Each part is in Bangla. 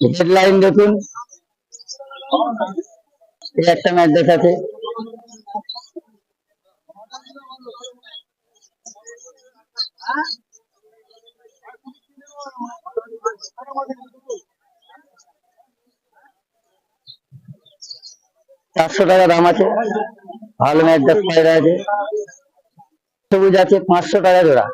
হেডলাইন দেখুন। একটা ম্যাচ দেখাতে। চারশো টাকা দাম আছে। ভালো ম্যাচ পায়রা আছে সবুজ আছে, পাঁচশো টাকা জোড়া।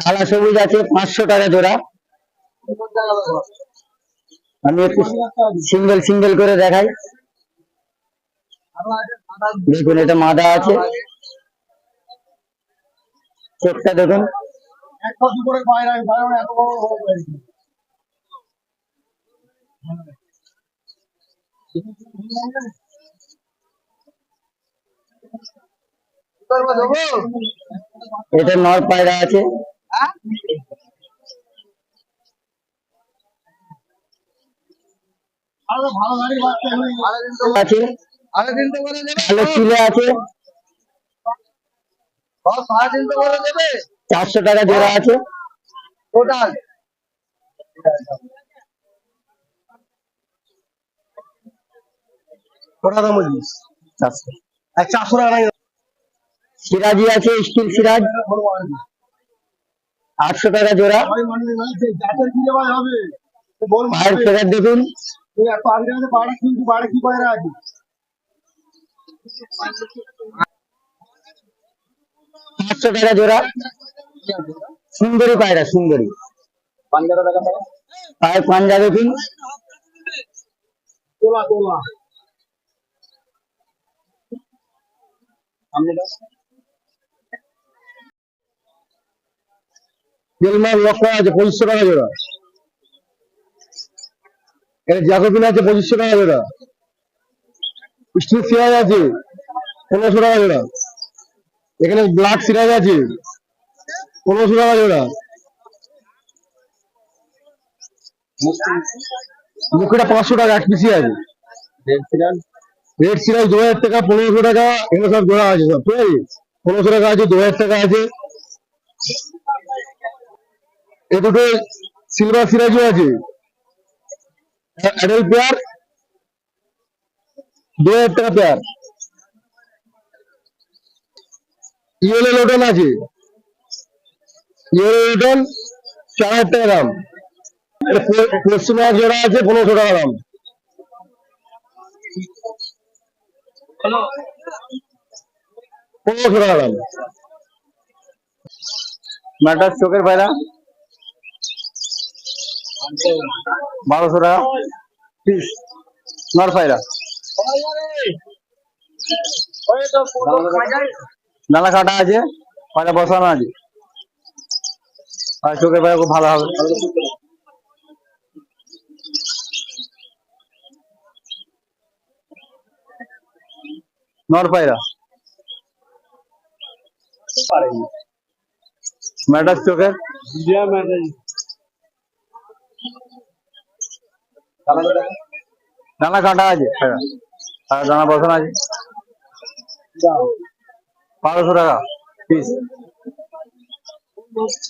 কালা সবুজ আছে, পাঁচশো টাকা জোড়া। আমি একটু সিঙ্গেল সিঙ্গেল করে দেখাই। দেখুন, এটা মাদা আছে। চোখটা দেখুন। এটা নর পায়রা আছে। আছে? কালো চারশো টাকা জোড়া আছে? টোটাল? সিরাজি আছে স্টিল সিরাজ? আটশো টাকা জোড়া। ফেরার দেখুন। কিন্তু বাড়ি কি আছে পাঁচশো টাকা জোড়া। সুন্দরী পায়রা সুন্দরী। পায় পায়ের পাঞ্জা তোলা তোলা। সামনে দাও আছে পঁচিশশো টাকা জোড়া। এখানে জ্যাকোবিন আছে পঁচিশশো টাকা জোড়া স্টিল সিরাজ আছে পনেরোশো টাকা জোড়া এখানে ব্ল্যাক সিরাজ আছে পনেরোশো টাকা জোড়া মুখটা পাঁচশো টাকা এক পিসি আছে। রেড সিরাজ? দু হাজার টাকা পনেরোশো টাকা এগুলো সব জোড়া আছে সব ঠিক আছে? পনেরোশো টাকা আছে দু হাজার টাকা আছে। এ দুটো সিলভার সিরাজও আছে। অ্যাডাল্ট পেয়ার দু হাজার টাকা পেয়ার ইয়েলো লোটন আছে। ইয়েলো লোটন চার হাজার টাকা দাম। পশ্চিমা জোড়া আছে পনেরোশো টাকা দাম। পনেরোশো টাকা দাম। মাটার চোখের পায়রা। বারোশো টাকা পিস নর পায়রা কাটা আছে পায়রা বসানো আছে। আর চোখের খুব ভালো হবে। নর পায়রা ম্যাটার চোখের? ডানা কাটা আছে পায়রা আর ডানা বসানো আছে? বারোশো টাকা পিস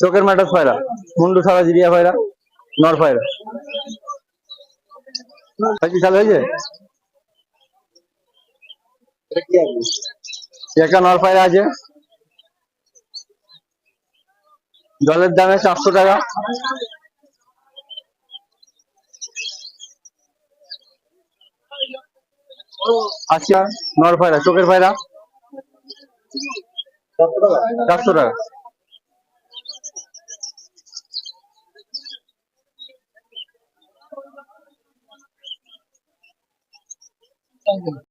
চোখের ম্যাটার পায়রা মুন্ডু সারা জিরিয়া পায়রা নর পায়রা কি চালু হয়েছে? একটা নর পায়রা আছে। জলের দামে চারশো টাকা। আচ্ছা নর ভাইরা চোখের পায়রা চারশো টাকা।